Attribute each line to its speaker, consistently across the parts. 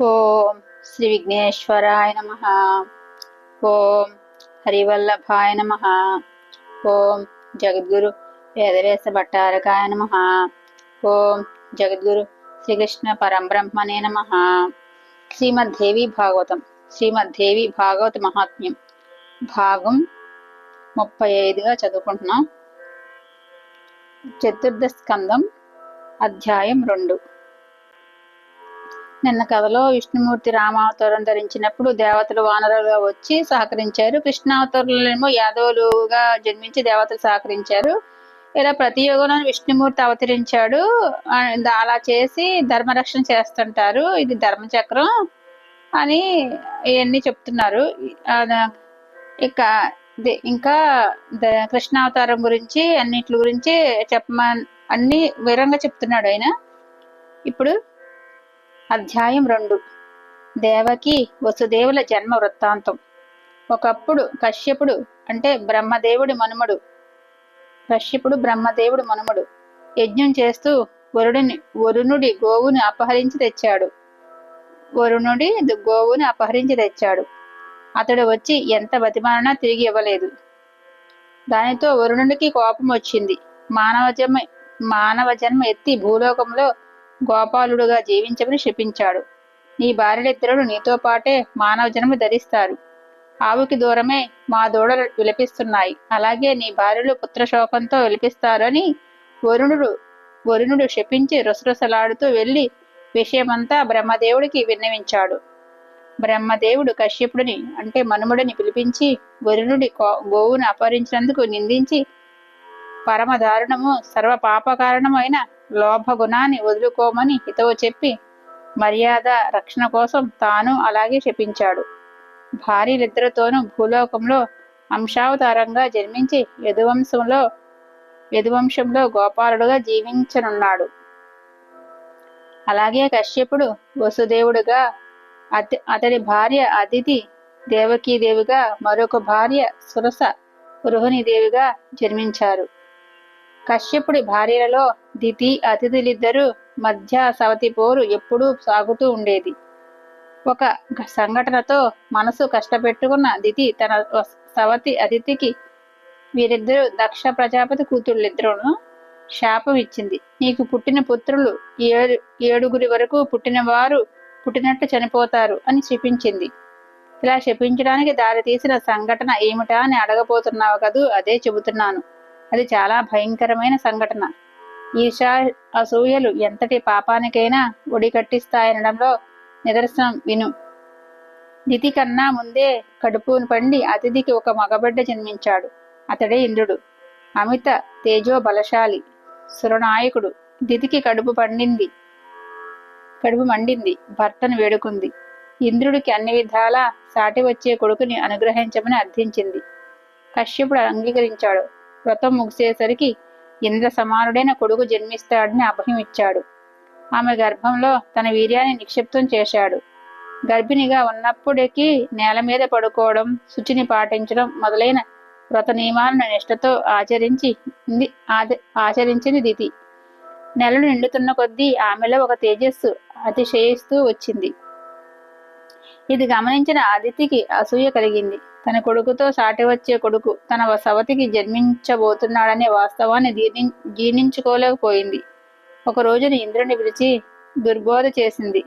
Speaker 1: ఓం శ్రీ విఘ్నేశ్వరాయ నమ. ఓం హరివల్లభాయ నమ. ఓం జగద్గురు వేదవేశ భట్టారకాయ నమ. ఓం జగద్గురు శ్రీకృష్ణ పరంబ్రహ్మణే నమ. శ్రీమద్దేవి భాగవతం. శ్రీమద్దేవి భాగవత మహాత్మ్యం. భాగం ముప్పై ఐదుగా చదువుకుంటున్నాం. చతుర్థ స్కందం అధ్యాయం రెండు. నిన్న కథలో విష్ణుమూర్తి రామావతారం ధరించినప్పుడు దేవతలు వానరులుగా వచ్చి సహకరించారు. కృష్ణావతారులేమో యాదవులుగా జన్మించి దేవతలు సహకరించారు. ఇలా ప్రతి యుగంలో విష్ణుమూర్తి అవతరించాడు. అలా చేసి ధర్మరక్షణ చేస్తుంటారు. ఇది ధర్మచక్రం అని ఇవన్నీ చెప్తున్నారు. ఆ, ఇక ఇంకా కృష్ణావతారం గురించి అన్నిటి గురించి చెప్పమని అన్ని వివరంగా చెప్తున్నాడు ఆయన. ఇప్పుడు అధ్యాయం రెండు. దేవకి వసుదేవుల జన్మ వృత్తాంతం. ఒకప్పుడు కశ్యపుడు అంటే బ్రహ్మదేవుడి మనుమడు. కశ్యపుడు బ్రహ్మదేవుడి మనుమడు. యజ్ఞం చేస్తూ వరుడిని వరుణుడి గోవుని అపహరించి తెచ్చాడు. వరుణుడి గోవుని అపహరించి తెచ్చాడు. అతడు వచ్చి ఎంత బతిమానా తిరిగి ఇవ్వలేదు. దానితో వరుణుడికి కోపం వచ్చింది. మానవ జన్మ మానవ జన్మ ఎత్తి భూలోకంలో గోపాలుడుగా జీవించమని శపించాడు. నీ భార్యలిద్దరుడు నీతో పాటే మానవ జన్మ ధరిస్తారు. ఆవుకి దూరమే మా దూడలు విలపిస్తున్నాయి. అలాగే నీ భార్యలు పుత్రశోకంతో విలపిస్తారు అని వరుణుడు వరుణుడు శపించి రుసరుసలాడుతూ వెళ్ళి విషయమంతా బ్రహ్మదేవుడికి విన్నవించాడు. బ్రహ్మదేవుడు కశ్యపుడిని అంటే మనుముడిని పిలిపించి వరుణుడి కో- గోవును అపహరించినందుకు నిందించి పరమ దారుణము సర్వ పాప లోభగుణాన్ని గుణాన్ని వదులుకోమని హితవు చెప్పి మర్యాద రక్షణ కోసం తాను అలాగే శపించాడు. భార్యలిద్దరితోనూ భూలోకంలో అంశావతారంగా జన్మించి యదువంశంలో యదువంశంలో గోపాలుడుగా జీవించనున్నాడు. అలాగే కశ్యపుడు వసుదేవుడుగా అతి అతడి భార్య అతిథి దేవకీదేవిగా మరొక భార్య సురస దేవిగా జన్మించారు. కశ్యపుడి భార్యలలో దితి అతిథులిద్దరూ మధ్య సవతి పోరు ఎప్పుడూ సాగుతూ ఉండేది. ఒక సంఘటనతో మనసు కష్టపెట్టుకున్న దితి తన సవతి అతిథికి వీరిద్దరూ దక్ష ప్రజాపతి కూతుళ్ళిద్దరును శాపం ఇచ్చింది. నీకు పుట్టిన పుత్రులు ఏడు ఏడుగురి వరకు పుట్టిన వారు పుట్టినట్టు చనిపోతారు అని శపించింది. ఇలా శపించడానికి దారి తీసిన సంఘటన ఏమిటా అని అడగబోతున్నావు కదూ? అదే చెబుతున్నాను. అది చాలా భయంకరమైన సంఘటన. ఈర్షా అసూయలు ఎంతటి పాపానికైనా ఒడి కట్టిస్తాయనడంలో నిదర్శనం విను. దితి కన్నా ముందే కడుపును పండి అతిథికి ఒక మగబిడ్డ జన్మించాడు. అతడే ఇంద్రుడు. అమిత తేజో బలశాలి సురనాయకుడు. దితికి కడుపు పండింది. కడుపు మండింది. భర్తను వేడుకుంది. ఇంద్రుడికి అన్ని విధాలా సాటి వచ్చే కొడుకుని అనుగ్రహించమని అర్థించింది. కశ్యపుడు అంగీకరించాడు. వ్రతం ముగిసేసరికి ఇంద్ర సమానుడైన కొడుకు జన్మిస్తాడని అభయం ఇచ్చాడు. ఆమె గర్భంలో తన వీర్యాన్ని నిక్షిప్తం చేశాడు. గర్భిణిగా ఉన్నప్పటికీ నేల మీద పడుకోవడం శుచిని పాటించడం మొదలైన వ్రత నియమాలను నిష్ఠతో ఆచరించి ఆచరించింది దితి. నెలలు నిండుతున్న కొద్దీ ఆమెలో ఒక తేజస్సు అతిశయిస్తూ వచ్చింది. ఇది గమనించిన అదితికి అసూయ కలిగింది. తన కొడుకుతో సాటి వచ్చే కొడుకు తన సవతికి జన్మించబోతున్నాడనే వాస్తవాన్ని జీర్ణి జీర్ణించుకోలేకపోయింది. ఒక రోజున ఇంద్రుని పిలిచి దుర్బోధ చేసింది.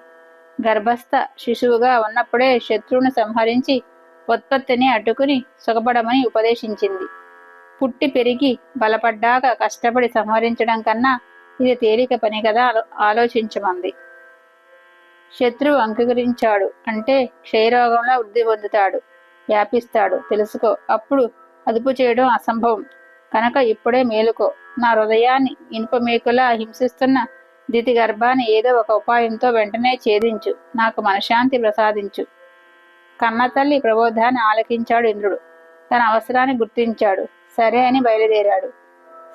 Speaker 1: గర్భస్థ శిశువుగా ఉన్నప్పుడే శత్రువును సంహరించి ఉత్పత్తిని అడ్డుకుని సుఖపడమని ఉపదేశించింది. పుట్టి పెరిగి బలపడ్డాక కష్టపడి సంహరించడం కన్నా ఇది తేలిక పని కదా ఆలో- ఆలోచించమంది. శత్రువు అంగీకరించాడు అంటే క్షయరోగంలో వృద్ధి పొందుతాడు. వ్యాపిస్తాడు. తెలుసుకో. అప్పుడు అదుపు చేయడం అసంభవం. కనుక ఇప్పుడే మేలుకో. నా హృదయాన్ని ఇనుప మేకులా హింసిస్తున్న దితి గర్భాన్ని ఏదో ఒక ఉపాయంతో వెంటనే ఛేదించు. నాకు మనశ్శాంతి ప్రసాదించు. కన్నతల్లి ప్రబోధాన్ని ఆలకించాడు ఇంద్రుడు. తన అవసరాన్ని గుర్తించాడు. సరే అని బయలుదేరాడు.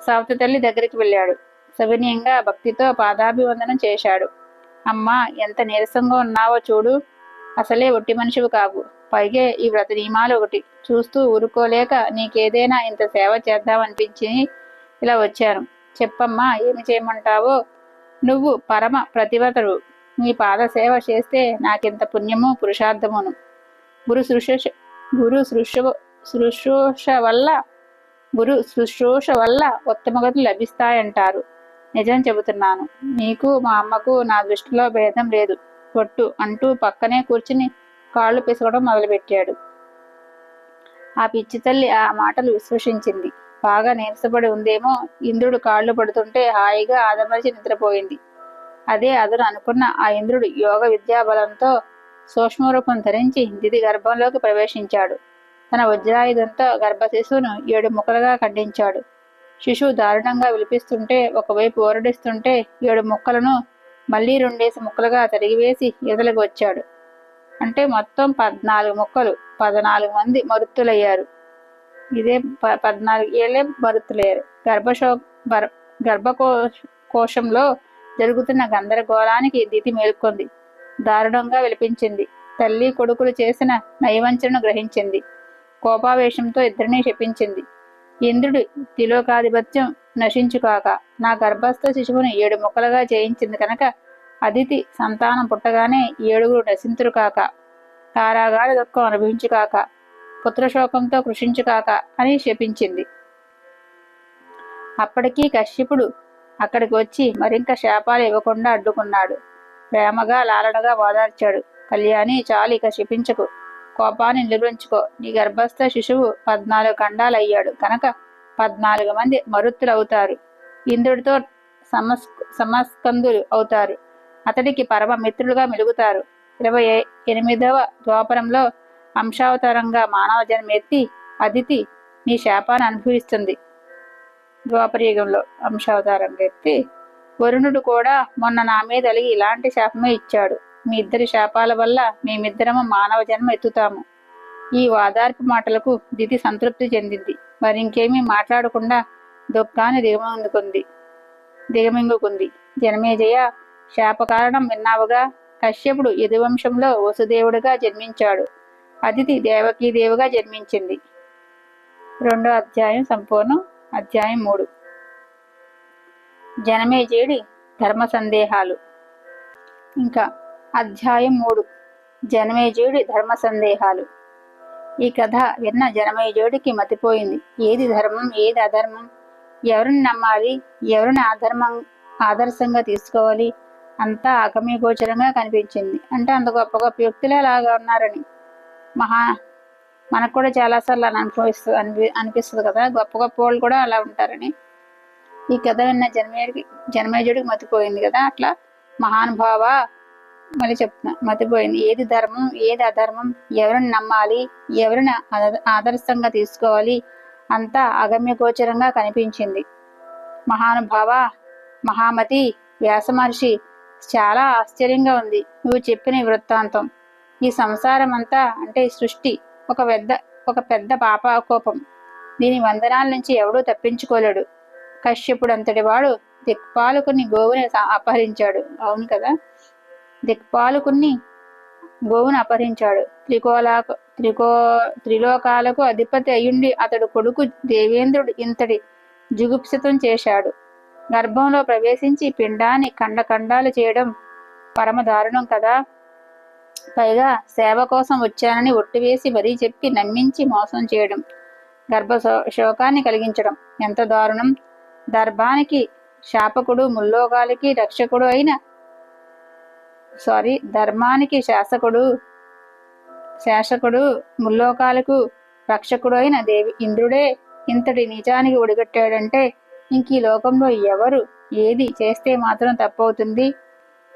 Speaker 1: సవతి తల్లి దగ్గరికి వెళ్ళాడు. సవినీయంగా భక్తితో పాదాభివందనం చేశాడు. అమ్మా ఎంత నీరసంగా ఉన్నావో చూడు. అసలే ఒట్టి మనిషివి కావు. పైగే ఈ వ్రత నియమాలు ఒకటి. చూస్తూ ఊరుకోలేక నీకేదైనా ఇంత సేవ చేద్దామనిపించి ఇలా వచ్చాను. చెప్పమ్మా ఏమి చేయమంటావో? నువ్వు పరమ ప్రతివతరు నీ పాద సేవ చేస్తే నాకెంత పుణ్యము పురుషార్థమును. గురు శుశ్రూష గురు శుశ్రూ శుశ్రూష వల్ల గురు శుశ్రూష వల్ల ఉత్తమగతులు లభిస్తాయంటారు. నిజం చెబుతున్నాను. నీకు మా అమ్మకు నా దృష్టిలో భేదం లేదు. కొట్టు అంటూ పక్కనే కూర్చుని కాళ్ళు పిసగడం మొదలుపెట్టాడు. ఆ పిచ్చి తల్లి ఆ మాటలు విశ్వసించింది. బాగా నీరసపడి ఉందేమో ఇంద్రుడు కాళ్ళు పడుతుంటే హాయిగా ఆదమరిచి నిద్రపోయింది. అదే అతను అనుకున్న ఆ ఇంద్రుడు యోగ విద్యాబలంతో సూక్ష్మరూపం ధరించి దిది గర్భంలోకి ప్రవేశించాడు. తన వజ్రాయుధంతో గర్భశిశువును ఏడు ముక్కలుగా ఖండించాడు. శిశువు దారుణంగా విలిపిస్తుంటే ఒకవైపు ఓరడిస్తుంటే ఏడు ముక్కలను మళ్ళీ రెండేసి ముక్కలుగా తరిగివేసి ఎదలకు వచ్చాడు. అంటే మొత్తం పద్నాలుగు ముక్కలు పద్నాలుగు మంది మరుత్తులయ్యారు. ఇదే ప పద్నాలుగు ఏళ్ళే మరుత్తులయ్యారు. గర్భశో గర్భకో కోశంలో జరుగుతున్న గందరగోళానికి దితి మేల్కొంది. దారుణంగా విలిపించింది. తల్లి కొడుకులు చేసిన నైవంచనను గ్రహించింది. కోపావేశంతో ఇద్దరిని శపించింది. ఇంద్రుడి తిలోకాధిపత్యం నశించుకాక నా గర్భస్థ శిశువుని ఏడు ముక్కలుగా చేయించింది కనుక అదితి సంతానం పుట్టగానే ఏడుగురు నశింతురు కాక కారాగారి దుఃఖం అనుభవించుకాక పుత్రశోకంతో కృషించుకాక అని శపించింది. అప్పటికీ కశ్యపుడు అక్కడికి వచ్చి మరింత శాపాలు ఇవ్వకుండా అడ్డుకున్నాడు. ప్రేమగా లాలనగా ఓదార్చాడు కళ్యాణి చాలు ఇక శపించకు. కోపాన్ని నిలువరించుకో. నీ గర్భస్థ శిశువు పద్నాలుగు ఖండాలు అయ్యాడు కనుక పద్నాలుగు మంది మరుత్తులు అవుతారు ఇంద్రుడితో సమస్ సమస్కందులు అవుతారు. అతడికి పరమ మిత్రులుగా మెలుగుతారు. ఇరవై ఎనిమిదవ ద్వాపరంలో అంశావతారంగా మానవ జన్మెత్తి అదితి నీ శాపాన్ని అనుభవిస్తుంది. ద్వాపరయుగంలో అంశావతారంగా ఎత్తి వరుణుడు కూడా మొన్న నా మీద అలిగి ఇలాంటి శాపమే ఇచ్చాడు. మీ ఇద్దరి శాపాల వల్ల మేమిద్దరము మానవ జన్మ ఎత్తుతాము. ఈ వాదార్పు మాటలకు దితి సంతృప్తి చెందింది. మరింకేమీ మాట్లాడకుండా దుఃఖాన్ని దిగమందుకుంది దిగమింగుకుంది. జనమేజయ శాపకారణం విన్నావుగా? కశ్యపుడు యదువంశంలో వసుదేవుడిగా జన్మించాడు. అతిథి దేవకీదేవిగా జన్మించింది. రెండో అధ్యాయం సంపూర్ణం. అధ్యాయం మూడు. జనమేజయుడి ధర్మ సందేహాలు. ఇంకా అధ్యాయం మూడు. జనమేజయుడి ధర్మ సందేహాలు. ఈ కథ విన్న జనమేజయుడికి మతిపోయింది. ఏది ధర్మం ఏది అధర్మం? ఎవరిని నమ్మాలి? ఎవరిని ఆధర్మం ఆదర్శంగా తీసుకోవాలి? అంతా అగమ్యగోచరంగా కనిపించింది. అంటే అంత గొప్ప గొప్ప వ్యక్తులే అలాగా ఉన్నారని. మహా మనకు కూడా చాలాసార్లు అలా అనుభవిస్తుంది అనిపి అనిపిస్తుంది కదా. గొప్ప గొప్ప వాళ్ళు కూడా అలా ఉంటారని. ఈ కథ విన్న జన్మేయుడికి జన్మేజుడికి మతిపోయింది కదా. అట్లా మహానుభావ మళ్ళీ చెప్తున్నా మతిపోయింది ఏది ధర్మం ఏది అధర్మం ఎవరిని నమ్మాలి ఎవరిని ఆదర్శంగా తీసుకోవాలి అంతా అగమ్య గోచరంగా కనిపించింది. మహానుభావ మహామతి వ్యాస మహర్షి చాలా ఆశ్చర్యంగా ఉంది నువ్వు చెప్పిన వృత్తాంతం. ఈ సంసారం అంతా అంటే సృష్టి ఒక పెద్ద ఒక పెద్ద పాపాకోపం. దీని వందనాల నుంచి ఎవడూ తప్పించుకోలేడు. కశ్యపుడు అంతటి వాడు దిక్పాలకుని గోవుని అపహరించాడు. అవును కదా? దిక్పాలకుని గోవును అపహరించాడు. త్రికోలాకు త్రికో త్రిలోకాలకు అధిపతి అయ్యుండి అతడు కొడుకు దేవేంద్రుడు ఇంతటి జుగుప్సితం చేశాడు. గర్భంలో ప్రవేశించి పిండాన్ని ఖండఖండాలు చేయడం పరమ దారుణం కదా. పైగా సేవ కోసం వచ్చానని ఒట్టివేసి మరీ చెప్పి నమ్మించి మోసం చేయడం గర్భ శోకాన్ని కలిగించడం ఎంత దారుణం. దర్భానికి శాపకుడు ముల్లోకాలకి రక్షకుడు అయిన సారీ ధర్మానికి శాసకుడు శాసకుడు ముల్లోకాలకు రక్షకుడు అయిన దేవి ఇంద్రుడే ఇంతటి నిజానికి ఒడిగట్టాడంటే ఇంక ఈ లోకంలో ఎవరు ఏది చేస్తే మాత్రం తప్పవుతుంది?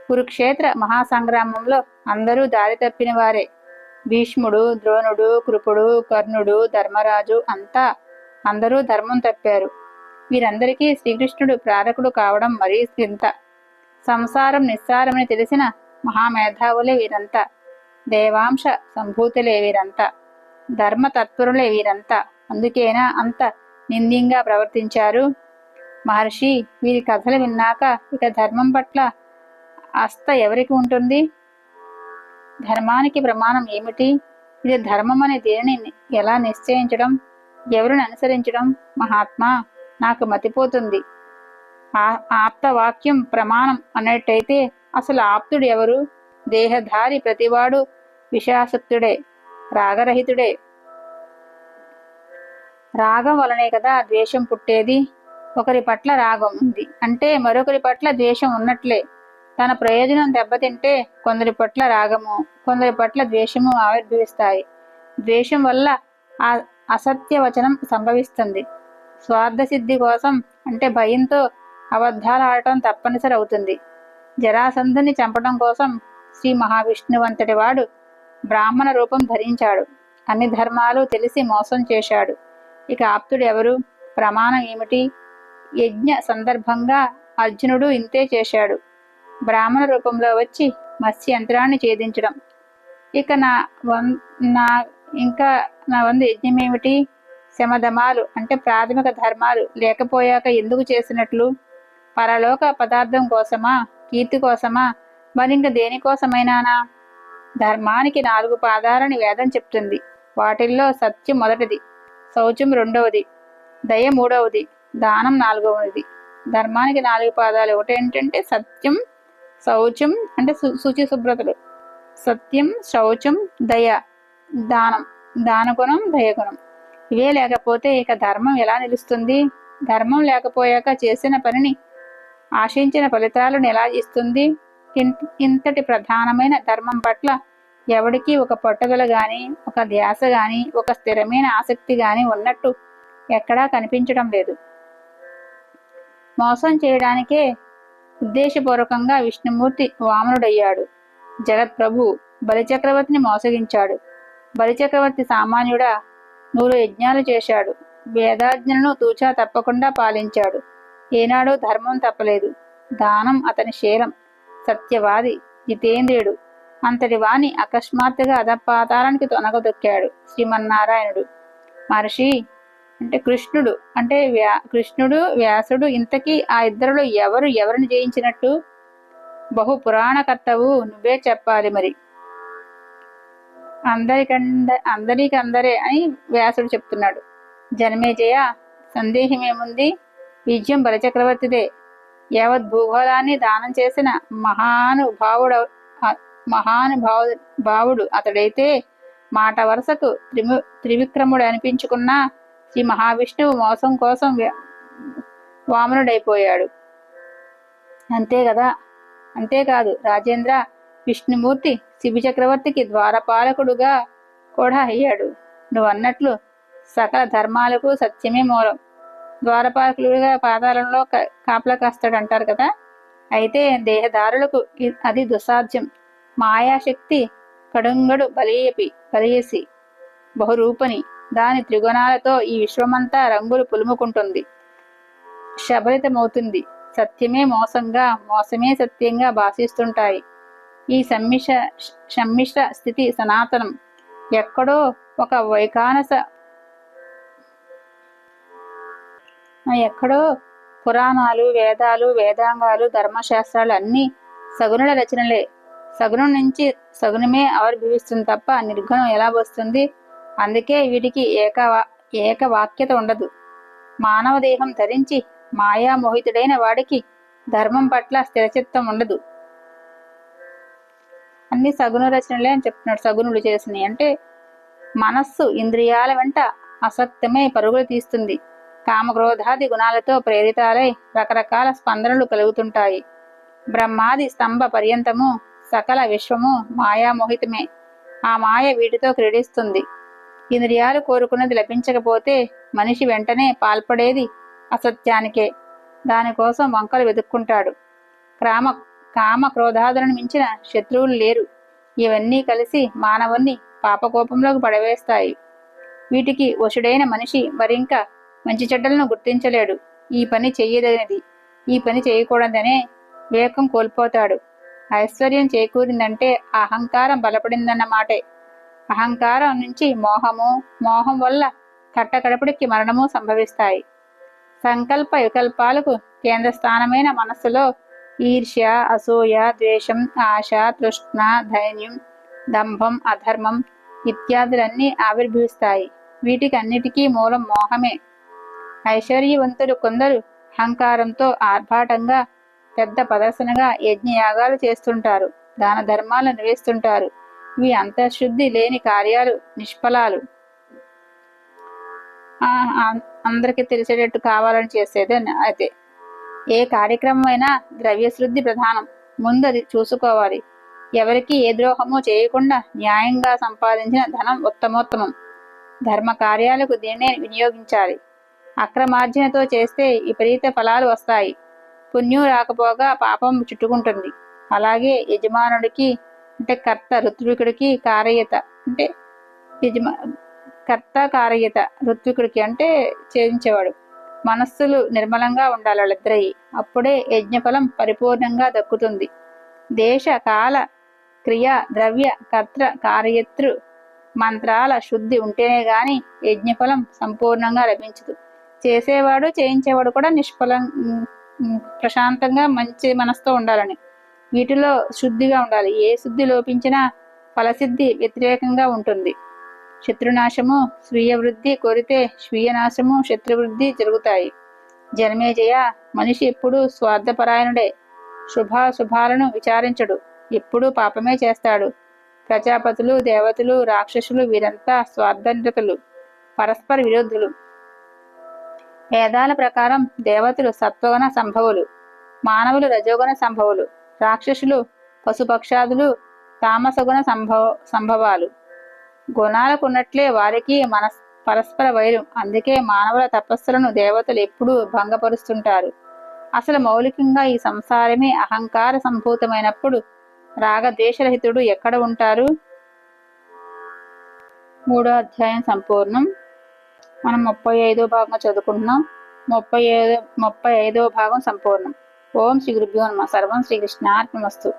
Speaker 1: కురుక్షేత్ర మహాసంగ్రామంలో అందరూ దారి తప్పిన వారే. భీష్ముడు ద్రోణుడు కృపుడు కర్ణుడు ధర్మరాజు అంతా అందరూ ధర్మం తప్పారు. వీరందరికీ శ్రీకృష్ణుడు ప్రారకుడు కావడం మరీ చింత. సంసారం నిస్సారమని తెలిసిన మహామేధావులే వీరంతా. దేవాంశ సంభూతులే వీరంతా. ధర్మ తత్పరులే వీరంతా. అందుకేనా అంత నింద్యంగా ప్రవర్తించారు? మహర్షి వీరి కథలు విన్నాక ఇక ధర్మం పట్ల అస్త ఎవరికి ఉంటుంది? ధర్మానికి ప్రమాణం ఏమిటి? ఇది ధర్మం అనే దేనిని ఎలా నిశ్చయించడం? ఎవరిని అనుసరించడం? మహాత్మా నాకు మతిపోతుంది. ఆప్తవాక్యం ఆప్త వాక్యం ప్రమాణం అన్నట్టయితే అసలు ఆప్తుడు ఎవరు? దేహధారి ప్రతివాడు విషాసక్తుడే రాగరహితుడే. రాగం వలనే కదా ద్వేషం పుట్టేది? ఒకరి పట్ల రాగం ఉంది. అంటే మరొకరి పట్ల ద్వేషం ఉన్నట్లే. తన ప్రయోజనం దెబ్బతింటే కొందరి పట్ల రాగము కొందరి పట్ల ద్వేషము ఆవిర్భవిస్తాయి. ద్వేషం వల్ల ఆ అసత్య వచనం సంభవిస్తుంది. స్వార్థ సిద్ధి కోసం అంటే భయంతో అబద్ధాలు ఆడటం తప్పనిసరి అవుతుంది జరాసంధుని చంపడం కోసం శ్రీ మహావిష్ణువంతటి వాడు బ్రాహ్మణ రూపం ధరించాడు. అన్ని ధర్మాలు తెలిసి మోసం చేశాడు. ఇక ఆప్తుడు ఎవరు ప్రమాణం ఏమిటి? యజ్ఞ సందర్భంగా అర్జునుడు ఇంతే చేశాడు. బ్రాహ్మణ రూపంలో వచ్చి మత్స్య యంత్రాన్ని ఛేదించడం. ఇక నా వన్ నా ఇంకా నా వంద యజ్ఞం ఏమిటి శమధమాలు అంటే ప్రాథమిక ధర్మాలు లేకపోయాక ఎందుకు చేసినట్లు? పరలోక పదార్థం కోసమా? కీర్తి కోసమా? మరింక దేనికోసమైనానా ధర్మానికి నాలుగు పాదాలని వేదం చెప్తుంది. వాటిల్లో సత్యం మొదటిది శౌచం రెండవది దయ మూడవది దానం నాలుగవది. ధర్మానికి నాలుగు పాదాలు ఒకటి ఏంటంటే సత్యం శౌచం అంటే శు- శుచి శుభ్రతలు. సత్యం శౌచం దయ దానం దానగుణం దయగుణం. ఇవే లేకపోతే ఇక ధర్మం ఎలా నిలుస్తుంది? ధర్మం లేకపోయాక చేసిన పనిని ఆశించిన ఫలితాలను ఎలా ఇస్తుంది? ఇంతటి ప్రధానమైన ధర్మం పట్ల ఎవడికి ఒక పట్టుదల గాని ఒక ధ్యాస గాని ఒక స్థిరమైన ఆసక్తి గాని ఉన్నట్టు ఎక్కడా కనిపించడం లేదు. మోసం చేయడానికే ఉద్దేశపూర్వకంగా విష్ణుమూర్తి వామనుడయ్యాడు. జగత్ప్రభు బలిచక్రవర్తిని మోసగించాడు. బలిచక్రవర్తి సామాన్యుడా నూరు యజ్ఞాలు చేశాడు. వేదాజ్ఞలను తూచా తప్పకుండా పాలించాడు. ఏనాడో ధర్మం తప్పలేదు. దానం అతని శీలం. సత్యవాది జితేంద్రియుడు. అంతటి వాణి అకస్మాత్తుగా అధపాతాళానికి తొనగదొక్కాడు శ్రీమన్నారాయణుడు. మహర్షి అంటే కృష్ణుడు అంటే వ్యా కృష్ణుడు వ్యాసుడు ఇంతకీ ఆ ఇద్దరులో ఎవరు ఎవరిని జయించినట్టు? బహు పురాణకర్తవు నువ్వే చెప్పాలి మరి. అందరికంద అందరికందరే అని వ్యాసుడు చెప్తున్నాడు. జనమేజయ సందేహమేముంది? విజయం బలచక్రవర్తిదే. యావత్ భూగోళాన్ని దానం చేసిన మహానుభావుడు మహానుభావు భావుడు అతడైతే మాట వరుసకు త్రిము త్రివిక్రముడు అనిపించుకున్న శ్రీ మహావిష్ణువు మోసం కోసం వామనుడైపోయాడు. అంతే కదా అంతేకాదు రాజేంద్ర విష్ణుమూర్తి శివ చక్రవర్తికి ద్వారపాలకుడుగా కూడా అయ్యాడు. నువ్వు అన్నట్లు సకల ధర్మాలకు సత్యమే మూలం. ద్వారపాలకులుగా పాదాలలో క- కాపలా కాస్తాడు అంటారు కదా. అయితే దేహదారులకు అది దుసాధ్యం మాయాశక్తి కడుంగడు బలియపి బలియసి బహురూపని. దాని త్రిగుణాలతో ఈ విశ్వమంతా రంగులు పులుముకుంటుంది. శబలితమవుతుంది. సత్యమే మోసంగా మోసమే సత్యంగా భాషిస్తుంటాయి. ఈ సమ్మిష సమ్మిశ్ర స్థితి సనాతనం. ఎక్కడో ఒక వైకానస ఎక్కడో పురాణాలు వేదాలు వేదాంగాలు ధర్మశాస్త్రాలు అన్నీ సగుణుల రచనలే. సగుణం నుంచి సగుణమే ఆవిర్భవిస్తుంది తప్ప నిర్గుణం ఎలా వస్తుంది? అందుకే వీటికి ఏక ఏకవాక్యత ఉండదు. మానవ దేహం ధరించి మాయామోహితుడైన వాడికి ధర్మం పట్ల స్థిరచిత్తం ఉండదు. అన్ని సగుణ రచనలే అని చెప్తున్నాడు సగుణులు చేసినాయి అంటే మనస్సు ఇంద్రియాల వెంట అసత్యమే పరుగులు తీస్తుంది. కామక్రోధాది గుణాలతో ప్రేరితాలై రకరకాల స్పందనలు కలుగుతుంటాయి. బ్రహ్మాది స్తంభ పర్యంతము సకల విశ్వము మాయామోహితమే. ఆ మాయ వీటితో క్రీడిస్తుంది. ఇంద్రియాలు కోరుకున్నది లభించకపోతే మనిషి వెంటనే పాల్పడేది అసత్యానికే. దానికోసం వంకలు వెతుక్కుంటాడు. క్రామ కామ క్రోధాదులను మించిన శత్రువులు లేరు. ఇవన్నీ కలిసి మానవుణ్ణి పాపకోపంలోకి పడవేస్తాయి. వీటికి వశుడైన మనిషి మరింక మంచి చెడ్డలను గుర్తించలేడు. ఈ పని చెయ్యదగినది ఈ పని చేయకూడదనే వివేకం కోల్పోతాడు. ఐశ్వర్యం చేకూరిందంటే అహంకారం బలపడిందన్న మాటే. అహంకారం నుంచి మోహము మోహం వల్ల కట్టకడపడికి మరణము సంభవిస్తాయి. సంకల్ప వికల్పాలకు కేంద్ర స్థానమైన మనస్సులో ఈర్ష్య అసూయ ద్వేషం ఆశ తృష్ణ ధైర్యం దంభం అధర్మం ఇత్యాదులన్నీ ఆవిర్భవిస్తాయి. వీటికి అన్నిటికీ మూలం మోహమే. ఐశ్వర్యవంతులు కొందరు అహంకారంతో ఆర్భాటంగా పెద్ద ప్రదర్శనగా యజ్ఞయాగాలు చేస్తుంటారు దాన ధర్మాలు నిర్వహిస్తుంటారు. ఇవి అంతఃశుద్ధి లేని కార్యాలు నిష్ఫలాలు. అందరికి అందరికీ తెలిసేటట్టు కావాలని చేసేదే అయితే. ఏ కార్యక్రమం అయినా ద్రవ్యశుద్ధి ప్రధానం. ముందు అది చూసుకోవాలి. ఎవరికి ఏ ద్రోహము చేయకుండా న్యాయంగా సంపాదించిన ధనం ఉత్తమోత్తమం. ధర్మ కార్యాలకు దీన్నే వినియోగించాలి. అక్రమార్జనతో చేస్తే విపరీత ఫలాలు వస్తాయి. పుణ్యం రాకపోగా పాపం చుట్టుకుంటుంది. అలాగే యజమానుడికి అంటే కర్త ఋత్వికుడికి కారయ్యత అంటే యజమా కర్త కారయ్యత ఋత్వికుడికి అంటే ఛేదించేవాడు. మనస్సులు నిర్మలంగా ఉండాలి వాళ్ళిద్దరయి అప్పుడే యజ్ఞఫలం పరిపూర్ణంగా దక్కుతుంది. దేశ కాల క్రియ ద్రవ్య కర్త కార్యతృ మంత్రాల శుద్ధి ఉంటేనే గాని యజ్ఞఫలం సంపూర్ణంగా లభించదు. చేసేవాడు చేయించేవాడు కూడా నిష్ఫలం ప్రశాంతంగా మంచి మనసుతో ఉండాలని. వీటిలో శుద్ధిగా ఉండాలి. ఏ శుద్ధి లోపించినా ఫలసిద్ధి వ్యతిరేకంగా ఉంటుంది. శత్రునాశము స్వీయ వృద్ధి కోరితే స్వీయ నాశము శత్రువృద్ధి జరుగుతాయి. జనమేజయ మనిషి ఎప్పుడూ స్వార్థపరాయణుడే. శుభాశుభాలను విచారించడు. ఎప్పుడూ పాపమే చేస్తాడు. ప్రజాపతులు దేవతలు రాక్షసులు వీరంతా స్వార్థనిరతులు పరస్పర విరోధులు. వేదాల ప్రకారం దేవతలు సత్వగుణ సంభవులు మానవులు రజోగుణ సంభవులు రాక్షసులు పశుపక్షాదులు తామసగుణ సంభవ సంభవాలు. గుణాలకు ఉన్నట్లే వారికి మన పరస్పర వైరం. అందుకే మానవుల తపస్సులను దేవతలు ఎప్పుడూ భంగపరుస్తుంటారు. అసలు మౌలికంగా ఈ సంసారమే అహంకార సంభూతమైనప్పుడు రాగద్వేషరహితుడు ఎక్కడ ఉంటారు? మూడో అధ్యాయం సంపూర్ణం. మనం ముప్పై ఐదో భాగం చదువుకుంటున్నాం. ముప్పై ఐదో ముప్పై ఐదో భాగం సంపూర్ణం. ఓం శ్రీ గురుభ్యో నమ. సర్వం శ్రీకృష్ణార్పణమస్తు